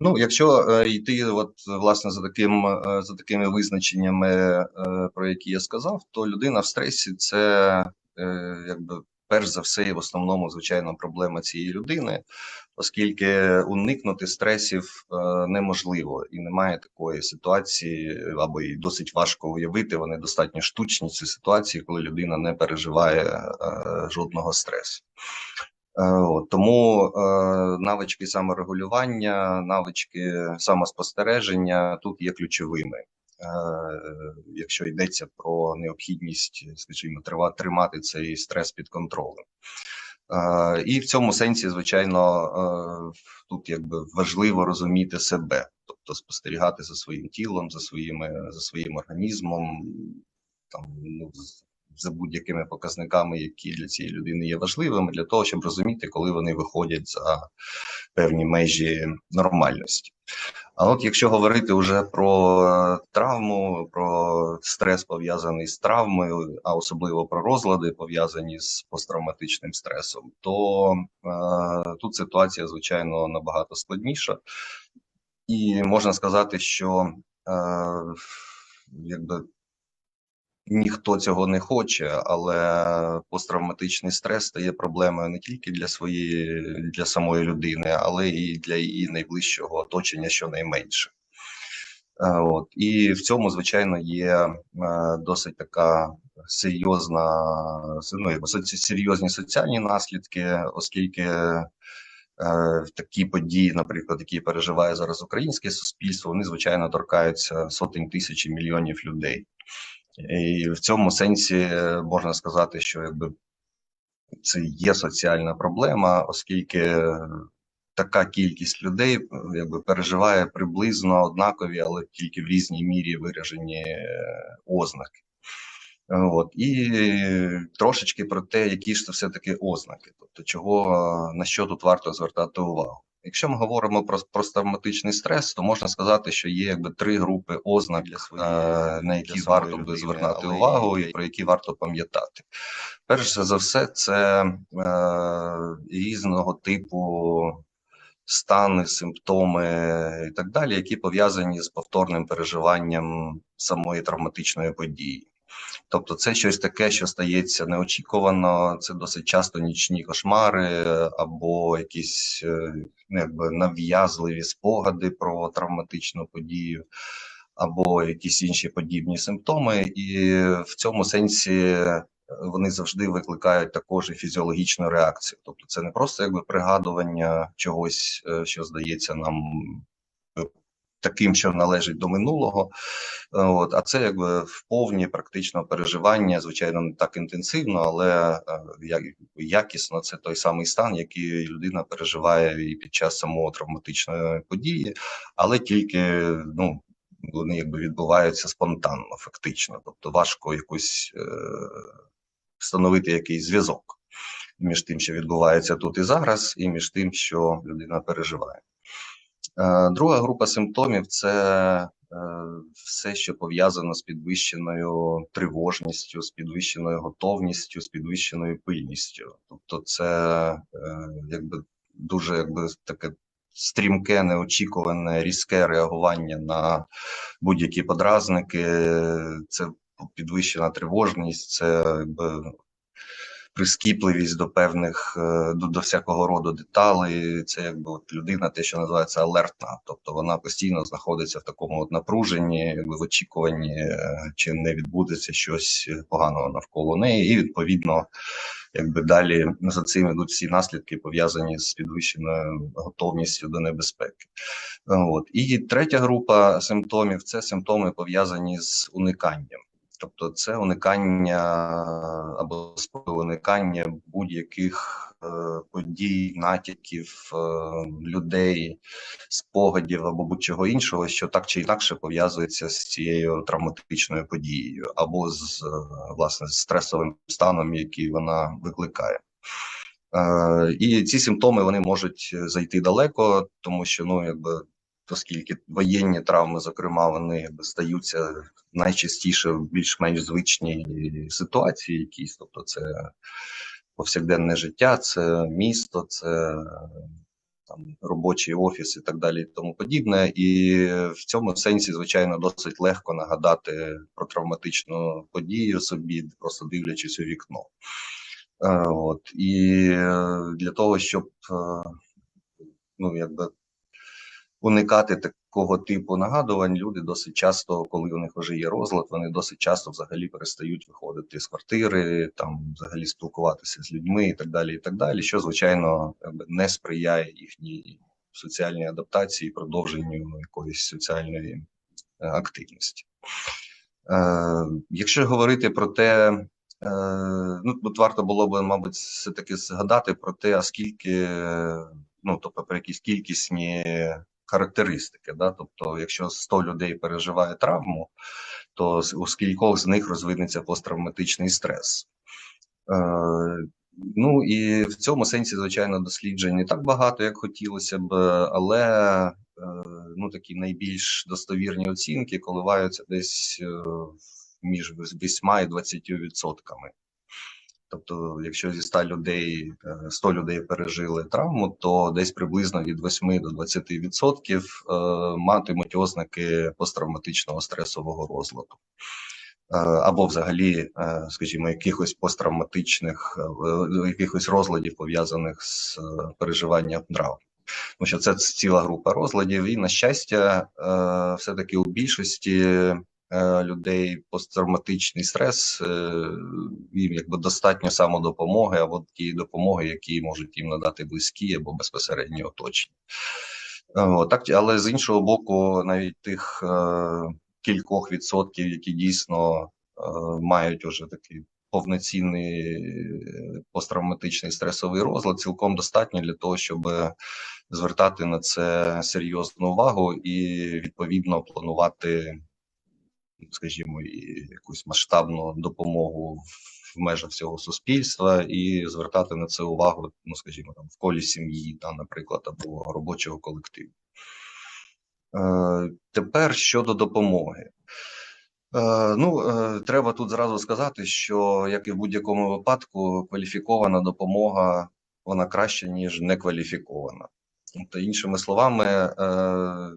Ну, якщо е, йти, от власне за таким е, за такими визначеннями, е, про які я сказав, то людина в стресі це е, якби перш за все і в основному звичайно проблема цієї людини, оскільки уникнути стресів е, неможливо і немає такої ситуації, або і досить важко уявити. Вони достатньо штучні ці ситуації, коли людина не переживає е, жодного стресу. Е, Тому е, навички саморегулювання, навички самоспостереження тут є ключовими. Е, Якщо йдеться про необхідність, скажімо, тримати цей стрес під контролем. І в цьому сенсі, звичайно, тут якби важливо розуміти себе, тобто спостерігати за своїм тілом, за своїми за своїм організмом, там ну за будь-якими показниками, які для цієї людини є важливими, для того, щоб розуміти, коли вони виходять за певні межі нормальності. А от якщо говорити вже про е, травму, про стрес пов'язаний з травмою, а особливо про розлади пов'язані з посттравматичним стресом, то е, тут ситуація звичайно набагато складніша, і можна сказати, що е, якби ніхто цього не хоче, але посттравматичний стрес стає проблемою не тільки для своєї для самої людини, але і для її найближчого оточення, щонайменше. Е, От і в цьому, звичайно, є е, досить така серйозна ну, серйозні соціальні наслідки, оскільки е, такі події, наприклад, які переживає зараз українське суспільство, вони звичайно торкаються сотень тисяч мільйонів людей. І в цьому сенсі е, можна сказати, що якби це є соціальна проблема, оскільки е, така кількість людей е, якби переживає приблизно однакові, але тільки в різній мірі виражені ознаки. От і трошечки про те, які ж це все таки ознаки, тобто чого на що тут варто звертати увагу. Якщо ми говоримо про посттравматичний стрес, то можна сказати, що є якби три групи ознак, для е, на які варто би але увагу, і- і про які варто пам'ятати. Перш за все, це е, різного типу стани, симптоми і так далі, які пов'язані з повторним переживанням самої травматичної події. Тобто, це щось таке, що стається неочікувано. Це досить часто нічні кошмари або якісь е, ну, якби нав'язливі спогади про травматичну подію, або якісь інші подібні симптоми, і в цьому сенсі е, вони завжди викликають також і фізіологічну реакцію. Тобто, це не просто якби пригадування чогось, е, що здається нам. Таким, що належить до минулого, От, а це якби в повні практично переживання, звичайно, не так інтенсивно, але е, якісно це той самий стан, який людина переживає і під час самого травматичної події, але тільки ну вони якби відбуваються спонтанно, фактично. Тобто важко якось е, встановити якийсь зв'язок між тим, що відбувається тут і зараз, і між тим, що людина переживає. Е, Друга група симптомів це е, все, що пов'язано з підвищеною тривожністю, з підвищеною готовністю, з підвищеною пильністю. Тобто, це е, якби дуже якби таке стрімке, неочікуване, різке реагування на будь-які подразники, це підвищена тривожність, це якби прискіпливість до певних е, до, до всякого роду деталей. Це якби от людина, те, що називається алертна, тобто вона постійно знаходиться в такому от напруженні, якби в очікуванні, е, чи не відбудеться щось поганого навколо неї, і відповідно. Якби далі за цим ідуть всі наслідки пов'язані з підвищеною готовністю до небезпеки. От і третя група симптомів це симптоми пов'язані з униканням. Тобто це уникання або уникання будь-яких е, подій, натяків, е, людей, спогадів або будь-чого іншого, що так чи інакше пов'язується з цією травматичною подією, або з е, власне з стресовим станом, який вона викликає. І ці симптоми вони можуть зайти далеко, тому що ну якби оскільки воєнні травми, зокрема, вони стаються найчастіше в більш-менш звичній ситуації, якісь, тобто це повсякденне життя, це місто, це там робочий офіс і так далі, і тому подібне. І в цьому сенсі, звичайно, досить легко нагадати про травматичну подію собі, просто дивлячись у вікно. Е, От і е, для того, щоб е, ну якби уникати такого типу нагадувань, люди досить часто, коли у них вже є розлад, вони досить часто взагалі перестають виходити з квартири, там взагалі спілкуватися з людьми і так далі, і так далі, що звичайно не сприяє їхній соціальній адаптації, продовженню якоїсь соціальної е, активності. Е, якщо говорити про те, е, ну тут варто було б, мабуть, все таки згадати про те, а скільки, ну тобто про якісь кількісні характеристики. Да? Тобто, якщо 100 людей переживає травму, то у скількох з них розвинеться посттравматичний стрес. Е, Ну і в цьому сенсі, звичайно, досліджень не так багато, як хотілося б, але е, ну такі найбільш достовірні оцінки коливаються десь е, між 8 і 20 відсотками. Тобто, якщо зі 100 людей е, 100 людей пережили травму, то десь приблизно від 8 до 20 відсотків е, матимуть ознаки посттравматичного стресового розладу. Е, Або взагалі, е, скажімо, якихось посттравматичних е, якихось розладів пов'язаних з е, переживанням травм. Тому що це ціла група розладів, і на щастя, е, все-таки у більшості е, людей посттравматичний стрес е, їм якби достатньо самодопомоги або тієї допомоги, які можуть їм надати близькі або безпосередньо оточення. Е, Так, але з іншого боку, навіть тих е, кількох відсотків, які дійсно е, мають уже такий повноцінний е, посттравматичний стресовий розлад, цілком достатньо для того, щоб звертати на це серйозну увагу і відповідно планувати, скажімо, і якусь масштабну допомогу в межах всього суспільства, і звертати на це увагу, ну скажімо, там в колі сім'ї, там, наприклад, або робочого колективу. Е, Тепер щодо допомоги. Е, Ну, е, треба тут зразу сказати, що як і в будь-якому випадку, кваліфікована допомога вона краще, ніж некваліфікована. Тобто, іншими словами, е,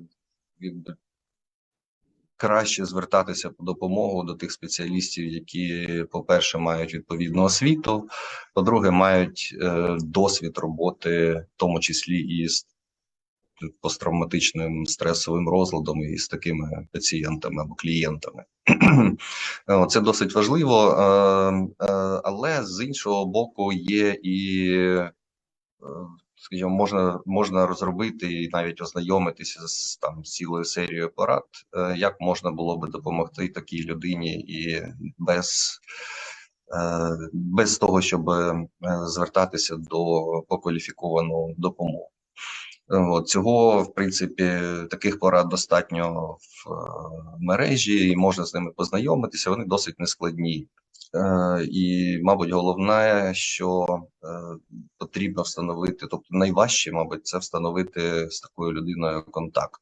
краще звертатися по допомогу до тих спеціалістів, які, по-перше, мають відповідну освіту, по-друге, мають е, досвід роботи, в тому числі і з посттравматичним стресовим розладом і з такими пацієнтами або клієнтами. Це досить важливо, е, е, але з іншого боку, є і, скажімо, можна, можна розробити і навіть ознайомитися з там цілою серією порад, е, як можна було би допомогти такій людині і без. е, Без того, щоб е, звертатися до покваліфіковану допомогу. Цього, в принципі, таких порад достатньо в е, мережі, і можна з ними познайомитися. Вони досить нескладні. Е, і, мабуть, головне, що е, потрібно встановити, тобто найважче, мабуть, це встановити з такою людиною контакт.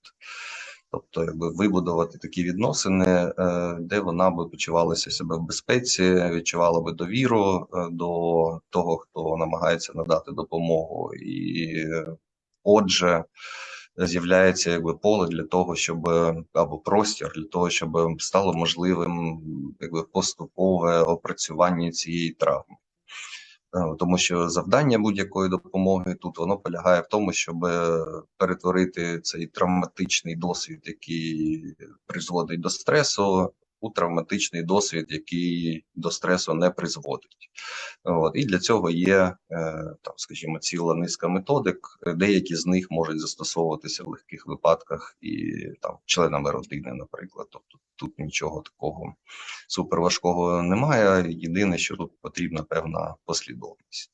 Тобто, якби вибудувати такі відносини, де вона би почувалася себе в безпеці, відчувала би довіру до того, хто намагається надати допомогу, і Отже, з'являється якби поле для того, щоб або простір для того, щоб стало можливим якби поступове опрацювання цієї травми. Е, Тому що завдання будь-якої допомоги тут воно полягає в тому, щоб перетворити цей травматичний досвід, який призводить до стресу, у травматичний досвід, який до стресу не призводить. От і для цього є е, там, скажімо, ціла низка методик. Деякі з них можуть застосовуватися в легких випадках і там членами родини, наприклад. Тобто тут нічого такого суперважкого немає. Єдине, що тут потрібна певна послідовність.